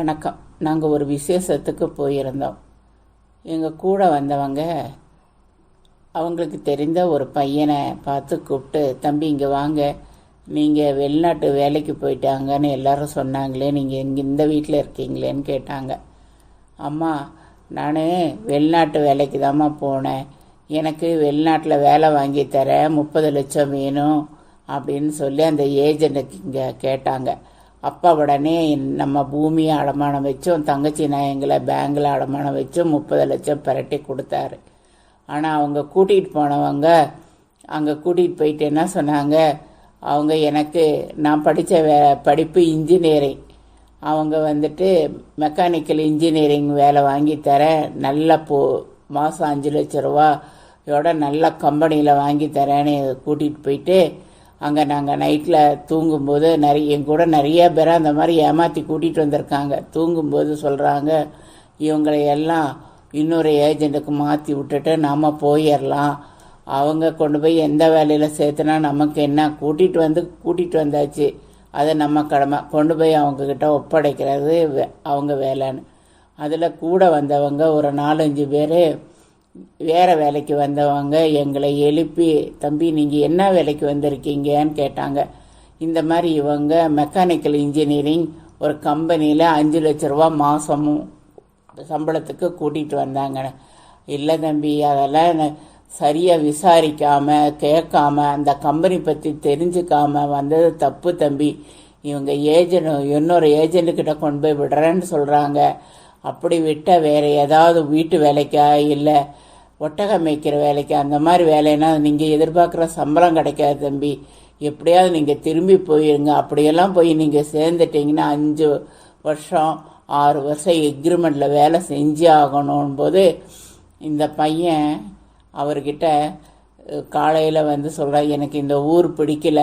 வணக்கம். நாங்கள் ஒரு விசேஷத்துக்கு போயிருந்தோம். எங்கள் கூட வந்தவங்க அவங்களுக்கு தெரிந்த ஒரு பையனை பார்த்து கூப்பிட்டு தம்பி இங்கே வாங்க. நீங்கள் வெளிநாட்டு வேலைக்கு போயிட்டாங்கன்னு எல்லாரும் சொன்னாங்களே நீங்கள் இங்கே இந்த வீட்டில் இருக்கீங்களேன்னு கேட்டாங்க. அம்மா நான் வெளிநாட்டு வேலைக்கு தாம்மா போனேன். எனக்கு வெளிநாட்டில் வேலை வாங்கி தர முப்பது லட்சம் வேணும் அப்படின்னு சொல்லி அந்த ஏஜெண்ட்டுக்கு இங்கே கேட்டாங்க. அப்பா உடனே நம்ம பூமியை அடமானம் வச்சும் தங்கச்சி நாயங்களை பேங்கில் அடமானம் வச்சும் முப்பது லட்சம் பிரட்டி கொடுத்தாரு. ஆனால் அவங்க கூட்டிகிட்டு போனவங்க அங்கே கூட்டிகிட்டு போயிட்டு என்ன சொன்னாங்க? அவங்க எனக்கு நான் படித்த வே படிப்பு இன்ஜினியரிங் அவங்க வந்துட்டு மெக்கானிக்கல் இன்ஜினியரிங் வேலை வாங்கி தரேன் நல்ல போ மாதம் அஞ்சு லட்ச ரூபாயோட நல்ல கம்பெனியில் வாங்கி தரேன்னு கூட்டிகிட்டு போயிட்டு அங்கே நாங்கள் நைட்டில் தூங்கும்போது நிறைய என் கூட நிறைய பேரை அந்த மாதிரி ஏமாற்றி கூட்டிகிட்டு வந்திருக்காங்க. தூங்கும்போது சொல்கிறாங்க இவங்களை எல்லாம் இன்னொரு ஏஜெண்ட்டுக்கு மாற்றி விட்டுட்டு நாம் போயிடலாம் அவங்க கொண்டு போய் எந்த வேலையில் சேர்த்துனா நமக்கு என்ன? கூட்டிகிட்டு வந்து கூட்டிகிட்டு வந்தாச்சு. அதை நம்ம கடமை. கொண்டு போய் அவங்கக்கிட்ட ஒப்படைக்கிறது வே- அவங்க வேலைன்னு. அதில் கூட வந்தவங்க ஒரு நாலஞ்சு பேர் வேறு வேலைக்கு வந்தவங்க எங்களை எழுப்பி தம்பி நீங்கள் என்ன வேலைக்கு வந்திருக்கீங்கன்னு கேட்டாங்க. இந்த மாதிரி இவங்க மெக்கானிக்கல் இன்ஜினியரிங் ஒரு கம்பெனியில் அஞ்சு லட்ச ரூபா மாதமும் சம்பளத்துக்கு கூட்டிகிட்டு வந்தாங்க இல்லை தம்பி அதெல்லாம் சரியாக விசாரிக்காமல் கேட்காம அந்த கம்பெனி பற்றி தெரிஞ்சுக்காம வந்தது தப்பு தம்பி. இவங்க ஏஜென்ட் இன்னொரு ஏஜென்ட்டுக்கிட்ட கொண்டு போய் விடுறேன்னு சொல்கிறாங்க அப்படி விட்டால் வேற ஏதாவது வீட்டு வேலைக்கா இல்லை ஒட்டகம் மேய்க்கிற வேலைக்கு? அந்த மாதிரி வேலைன்னா நீங்கள் எதிர்பார்க்குற சம்பளம் கிடைக்காது தம்பி. எப்படியாவது நீங்கள் திரும்பி போயிருங்க. அப்படியெல்லாம் போய் நீங்கள் சேர்ந்துட்டிங்கன்னா அஞ்சு வருஷம் ஆறு வருஷம் எக்ரிமெண்ட்டில் வேலை செஞ்சு ஆகணும் போது இந்த பையன் அவர்கிட்ட காலையில் வந்து சொல்கிறான் எனக்கு இந்த ஊர் பிடிக்கல.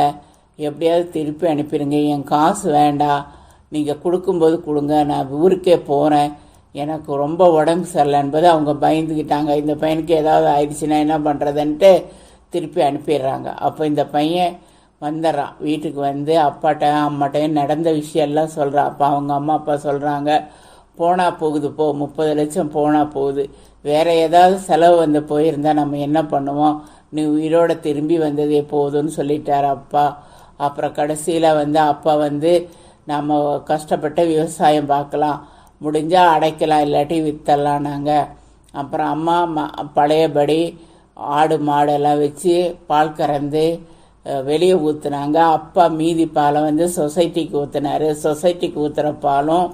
எப்படியாவது திருப்பி அனுப்பிடுங்க என் காசு வேண்டாம். நீங்கள் கொடுக்கும்போது கொடுங்க. நான் ஊருக்கே போகிறேன் எனக்கு ரொம்ப உடம்பு சரியில்லை என்பது அவங்க பயந்துக்கிட்டாங்க. இந்த பையனுக்கு ஏதாவது ஆயிடுச்சுன்னா என்ன பண்ணுறதுன்ட்டு திருப்பி அனுப்பிடுறாங்க. அப்போ இந்த பையன் வந்துடுறான். வீட்டுக்கு வந்து அப்பாட்ட அம்மாட்டையும் நடந்த விஷயம்லாம் சொல்கிறான் அப்போ அவங்க அம்மா அப்பா சொல்கிறாங்க போனால் போகுது போ. முப்பது லட்சம் போனால் போகுது. வேற ஏதாவது செலவு வந்து போயிருந்தால் நம்ம என்ன பண்ணுவோம்? நீ உயிரோட திரும்பி வந்ததே போதும்னு சொல்லிட்டார் அப்பா. அப்புறம் கடைசியில் வந்து அப்பா வந்து நம்ம கஷ்டப்பட்ட விவசாயம் பார்க்கலாம். முடிஞ்சால் அடைக்கலாம் இல்லாட்டி விற்றலாம் நாங்கள் அப்புறம் அம்மா ம- பழையபடி ஆடு மாடெல்லாம் வச்சு பால் கறந்து வெளியே ஊற்றுனாங்க அப்பா மீதி பாலை வந்து சொசைட்டிக்கு ஊற்றுனாரு சொசைட்டிக்கு ஊற்றுற பாலும்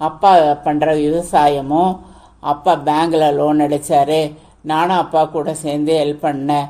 அப்பா பண்ணுற விவசாயமும் அப்பா பேங்க்கில் லோன் அடித்தார் நானும் அப்பா கூட சேர்ந்து ஹெல்ப் பண்ணேன்.